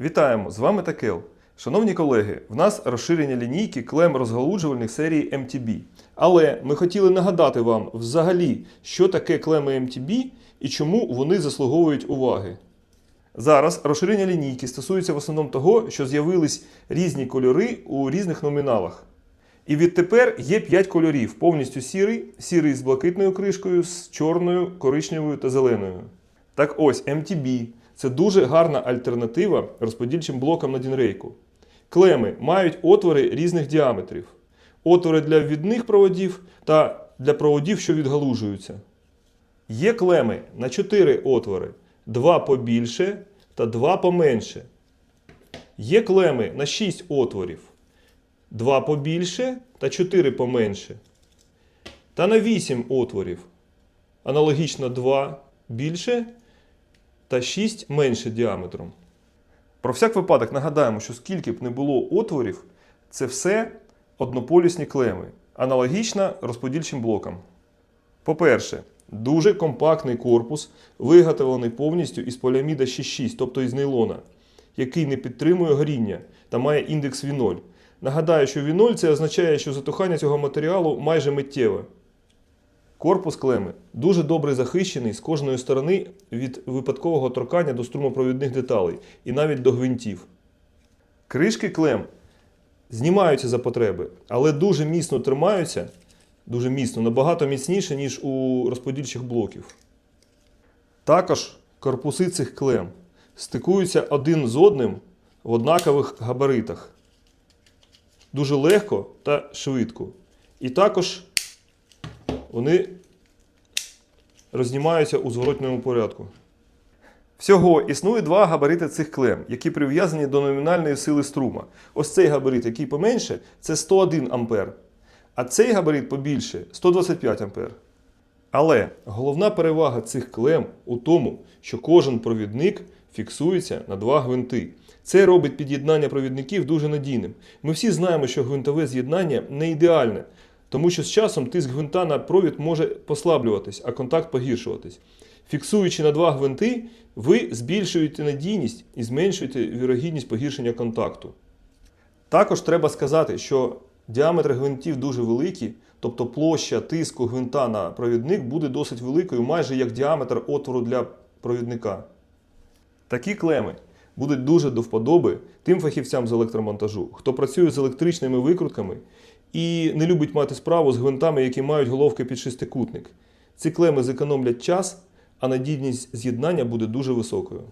Вітаємо! З вами Такел. Шановні колеги, в нас розширення лінійки клем розгалуджувальних серії MTB. Але ми хотіли нагадати вам взагалі, що таке клеми MTB і чому вони заслуговують уваги. Зараз розширення лінійки стосується в основному того, що з'явились різні кольори у різних номіналах. І відтепер є 5 кольорів: повністю сірий, сірий з блакитною кришкою, з чорною, коричневою та зеленою. Так ось, MTB це дуже гарна альтернатива розподільчим блокам на дінрейку. Клеми мають отвори різних діаметрів: отвори для відних проводів та для проводів, що відгалужуються. Є клеми на 4 отвори, 2 побільше та 2 поменше. Є клеми на 6 отворів, 2 побільше та 4 поменше. Та на 8 отворів. Аналогічно 2 більше та 6 менше діаметром. Про всяк випадок нагадаємо, що скільки б не було отворів, це все однополісні клеми, аналогічно розподільчим блокам. По-перше, дуже компактний корпус, виготовлений повністю із поліаміда 6,6, тобто із нейлона, який не підтримує горіння та має індекс віноль. Нагадаю, що віноль це означає, що затухання цього матеріалу майже миттєве. Корпус клеми дуже добре захищений з кожної сторони від випадкового торкання до струмопровідних деталей і навіть до гвинтів. Кришки клем знімаються за потреби, але дуже міцно тримаються, дуже міцно, набагато міцніше, ніж у розподільчих блоків. Також корпуси цих клем стикуються один з одним в однакових габаритах. Дуже легко та швидко. І також вони рознімаються у зворотньому порядку. Всього існує два габарити цих клем, які прив'язані до номінальної сили струма. Ось цей габарит, який поменше, це 101 ампер, а цей габарит побільше 125 ампер. Але головна перевага цих клем у тому, що кожен провідник фіксується на два гвинти. Це робить під'єднання провідників дуже надійним. Ми всі знаємо, що гвинтове з'єднання не ідеальне, тому що з часом тиск гвинта на провід може послаблюватись, а контакт погіршуватись. Фіксуючи на два гвинти, ви збільшуєте надійність і зменшуєте вірогідність погіршення контакту. Також треба сказати, що діаметр гвинтів дуже великий, тобто площа тиску гвинта на провідник буде досить великою, майже як діаметр отвору для провідника. Такі клеми будуть дуже до вподоби тим фахівцям з електромонтажу, хто працює з електричними викрутками і не любить мати справу з гвинтами, які мають головки під шестикутник. Ці клеми зекономлять час, а надійність з'єднання буде дуже високою.